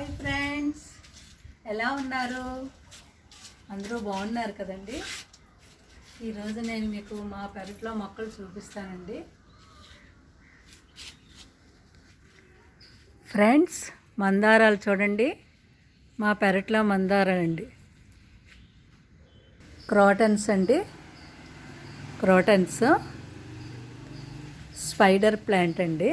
Hi friends ఎలా ఉన్నారు? అందరూ బాగున్నారు కదండి? ఈరోజు నేను మీకు మా పెరట్లో మొక్కలు చూపిస్తానండి. ఫ్రెండ్స్ మందారాలు చూడండి. మా పెరట్లో మందారాలండి. క్రాటన్స్ అండి. క్రాటన్స్ స్పైడర్ ప్లాంట్ అండి.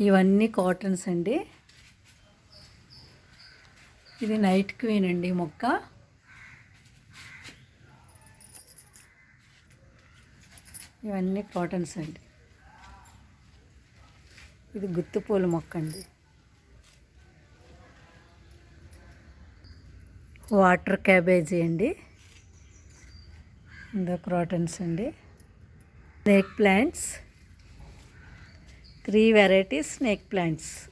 ఇవన్నీ కాటన్స్ అండి. ఇది నైట్ క్వీన్ అండి మొక్క. ఇవన్నీ కాటన్స్ అండి. ఇది గుత్తుపూల మొక్క అండి. వాటర్ క్యాబేజీ అండి. ఇందో క్రాటన్స్ అండి. Snake plants. Three variety snake plants.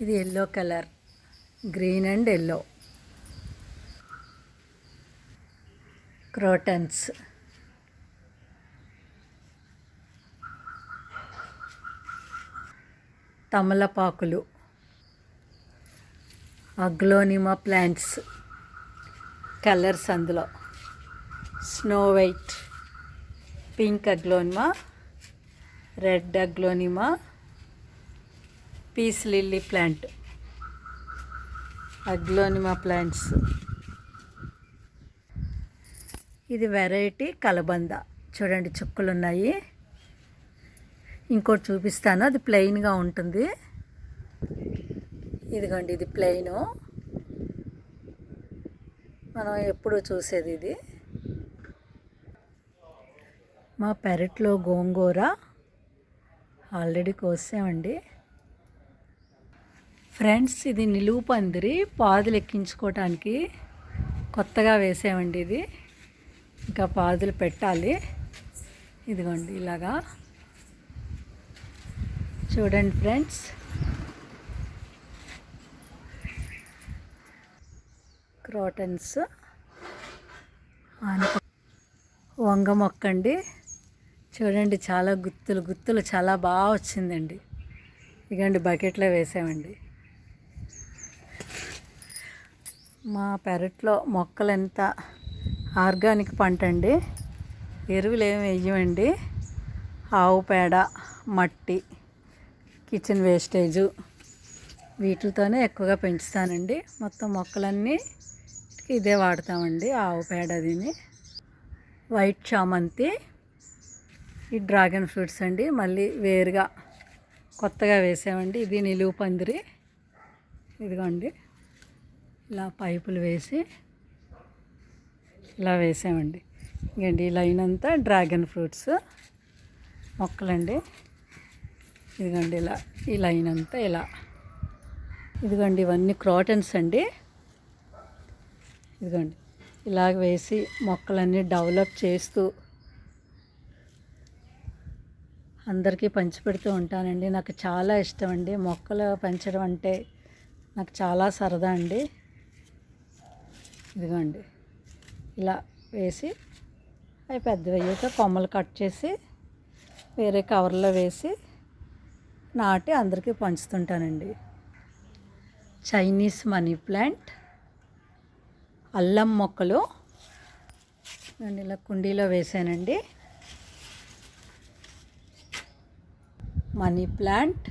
ఇది yellow colour green and yellow. Crotons. తమలపాకులు. Aglaonema plants. కలర్స్ అందులో. Snow white pink aglaonema. Red aglaonema peace lily plant. Aglaonema plants. ఇది వెరైటీ కలబంద. చూడండి చుక్కలు ఉన్నాయి ఇంకోటి చూపిస్తాను అది ప్లెయిన్గా ఉంటుంది. ఇదిగోండి ఇది ప్లెయిన్. మనం ఎప్పుడు చూసేది ఇది. మా పెరట్లో గోంగూర. ఆల్రెడీ కోసామండి ఫ్రెండ్స్ ఇది నిలువు పందిరి. పాదులు ఎక్కించుకోవటానికి కొత్తగా వేసామండి ఇది. ఇంకా పాదులు పెట్టాలి. ఇదిగోండి ఇలాగా. చూడండి ఫ్రెండ్స్. క్రోటన్స్. వంగ మొక్క అండి చూడండి చాలా గుత్తులు గుత్తులు చాలా బాగా వచ్చిందండి. ఇగండి బకెట్లో వేసామండి. మా పెరట్లో మొక్కలు ఎంత ఆర్గానిక్ పంట అండి. ఎరువులు ఏమి వేయమండి. ఆవు పేడ మట్టి కిచెన్ వేస్టేజు వీటితోనే ఎక్కువగా పెంచుతానండి. మొత్తం మొక్కలన్నీ ఇదే వాడతామండి ఆవు పేడ దీన్ని వైట్ చామంతి ఈ డ్రాగన్ ఫ్రూట్స్ అండి. మళ్ళీ వేరుగా కొత్తగా వేసామండి. ఇది నిలువు పందిరి. ఇదిగోండి. ఇలా పైపులు వేసి ఇలా వేసామండి. ఇంకండి ఈ లైన్ అంతా డ్రాగన్ ఫ్రూట్స్ మొక్కలండి. ఇదిగోండి ఇలా ఈ లైన్ అంతా ఇలా. ఇదిగోండి ఇవన్నీ క్రాటన్స్ అండి. ఇదిగోండి ఇలాగ వేసి మొక్కలన్నీ డెవలప్ చేస్తూ అందరికీ పంచిపెడుతూ ఉంటానండి. నాకు చాలా ఇష్టం అండి మొక్కలు పెంచడం అంటే నాకు చాలా సరదా అండి. ఇదిగోండి. ఇలా వేసి అవి పెద్దవి అయ్యాక కొమ్మలు కట్ చేసి వేరే కవర్లో వేసి నాటి అందరికీ పంచుతుంటానండి. Chinese money plant. అల్లం మొక్కలు. నేను ఇలా కుండీలో వేసానండి. Money plant.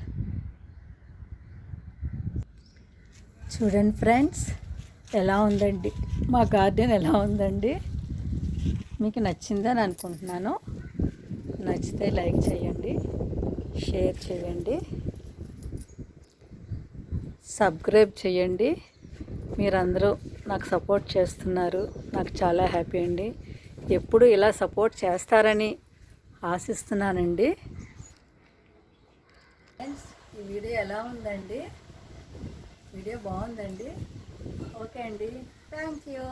చూడండి ఫ్రెండ్స్ ఎలా ఉందండి? మా గార్డెన్ ఎలా ఉందండి? మీకు నచ్చిందని అనుకుంటున్నాను. నచ్చితే లైక్ చేయండి షేర్ చేయండి సబ్స్క్రైబ్ చేయండి. మీరందరూ నాకు సపోర్ట్ చేస్తున్నారు. నాకు చాలా హ్యాపీ అండి. ఎప్పుడు ఇలా సపోర్ట్ చేస్తారని ఆశిస్తున్నానండి. ఫ్రెండ్స్ ఈ వీడియో ఎలా ఉందండి? వీడియో బాగుందండి? ఓకే అండి. Thank you